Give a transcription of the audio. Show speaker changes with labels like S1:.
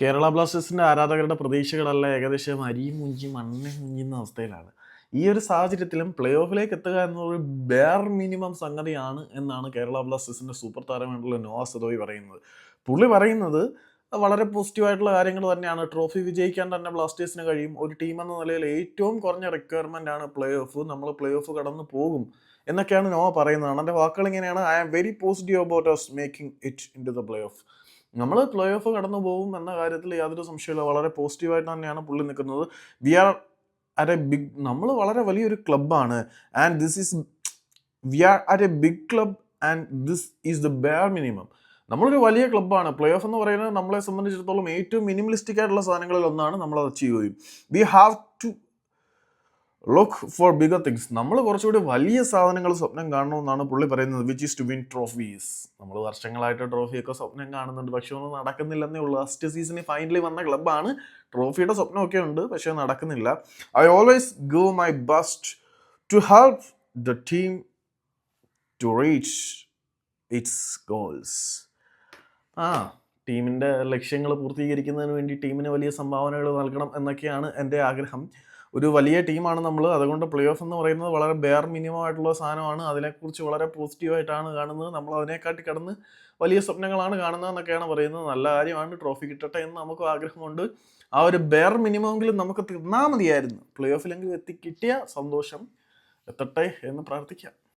S1: കേരള ബ്ലാസ്റ്റേഴ്സിന്റെ ആരാധകരുടെ പ്രതീക്ഷകളെല്ലാം ഏകദേശം അരിയും മുഞ്ചി മണ്ണെ മുഞ്ചുന്ന അവസ്ഥയിലാണ്. ഈ ഒരു സാഹചര്യത്തിലും പ്ലേ ഓഫിലേക്ക് എത്തുക എന്നൊരു ബെയർ മിനിമം സംഗതിയാണ് എന്നാണ് കേരള ബ്ലാസ്റ്റേഴ്സിന്റെ സൂപ്പർ താരമായിട്ടുള്ള നോവാസ് സദോയി പറയുന്നത്. പുള്ളി പറയുന്നത് വളരെ പോസിറ്റീവായിട്ടുള്ള കാര്യങ്ങൾ തന്നെയാണ്. ട്രോഫി വിജയിക്കാൻ തന്നെ ബ്ലാസ്റ്റേഴ്സിന് കഴിയും. ഒരു ടീം എന്ന നിലയിൽ ഏറ്റവും കുറഞ്ഞ റിക്വയർമെന്റ് ആണ് പ്ലേ ഓഫ് നമ്മൾ പ്ലേ ഓഫ് കടന്നു പോകും എന്നൊക്കെയാണ് നോവ പറയുന്നത്. എന്റെ വാക്കുകൾ ഇങ്ങനെയാണ്. I am very positive about us making it into the playoff നമ്മൾ പ്ലേ ഓഫ് കടന്നു പോകും എന്ന കാര്യത്തിൽ യാതൊരു സംശയമില്ല വളരെ പോസിറ്റീവായിട്ട് തന്നെയാണ് പുള്ളി നിൽക്കുന്നത്. We are at a big നമ്മൾ വളരെ വലിയൊരു ക്ലബ്ബാണ് and this is we are at a big club and this is the bare minimum നമ്മളൊരു വലിയ ക്ലബ്ബാണ് പ്ലേ ഓഫ് എന്ന് പറയുന്നത് നമ്മളെ സംബന്ധിച്ചിടത്തോളം ഏറ്റവും മിനിമലിസ്റ്റിക് ആയിട്ടുള്ള സാധനങ്ങളിൽ ഒന്നാണ് നമ്മൾ അത് അച്ചീവ് ചെയ്യും. We have to look for bigger things നമ്മൾ കുറച്ചുകൂടി വലിയ സാധനങ്ങൾ സ്വപ്നം കാണണമെന്നാണ് പുള്ളി പറയുന്നത് which is to win trophies നമ്മൾ വർഷങ്ങളായിട്ട് ട്രോഫിയൊക്കെ സ്വപ്നം കാണുന്നുണ്ട്. പക്ഷെ ഒന്നും നടക്കുന്നില്ലെന്നേ ഉള്ളൂ. ഫസ്റ്റ് സീസണിൽ ഫൈനലി വന്ന ക്ലബ്ബാണ് ട്രോഫിയുടെ സ്വപ്നമൊക്കെ ഉണ്ട് പക്ഷേ നടക്കുന്നില്ല. I always go my best to help the team to reach its goals ആ ടീമിന്റെ ലക്ഷ്യങ്ങൾ പൂർത്തീകരിക്കുന്നതിന് വേണ്ടി ടീമിന് വലിയ സംഭാവനകൾ നൽകണം എന്നൊക്കെയാണ് എന്റെ ആഗ്രഹം. ഒരു വലിയ ടീമാണ് നമ്മൾ അതുകൊണ്ട് പ്ലേ ഓഫ് എന്ന് പറയുന്നത് വളരെ ബെയർ മിനിമം ആയിട്ടുള്ള സാധനമാണ്. അതിനെക്കുറിച്ച് വളരെ പോസിറ്റീവായിട്ടാണ് കാണുന്നത്. നമ്മൾ അതിനെക്കാട്ടി കടന്ന് വലിയ സ്വപ്നങ്ങളാണ് കാണുന്നത് എന്നൊക്കെയാണ് പറയുന്നത്. നല്ല കാര്യമാണ്. ട്രോഫി കിട്ടട്ടെ എന്ന് നമുക്ക് ആഗ്രഹമുണ്ട്. ആ ഒരു ബെയർ മിനിമമെങ്കിലും നമുക്ക് തിന്നാൽ മതിയായിരുന്നു. പ്ലേ ഓഫിലെങ്കിലും എത്തി കിട്ടിയ സന്തോഷം എത്തട്ടെ എന്ന് പ്രാർത്ഥിക്കാം.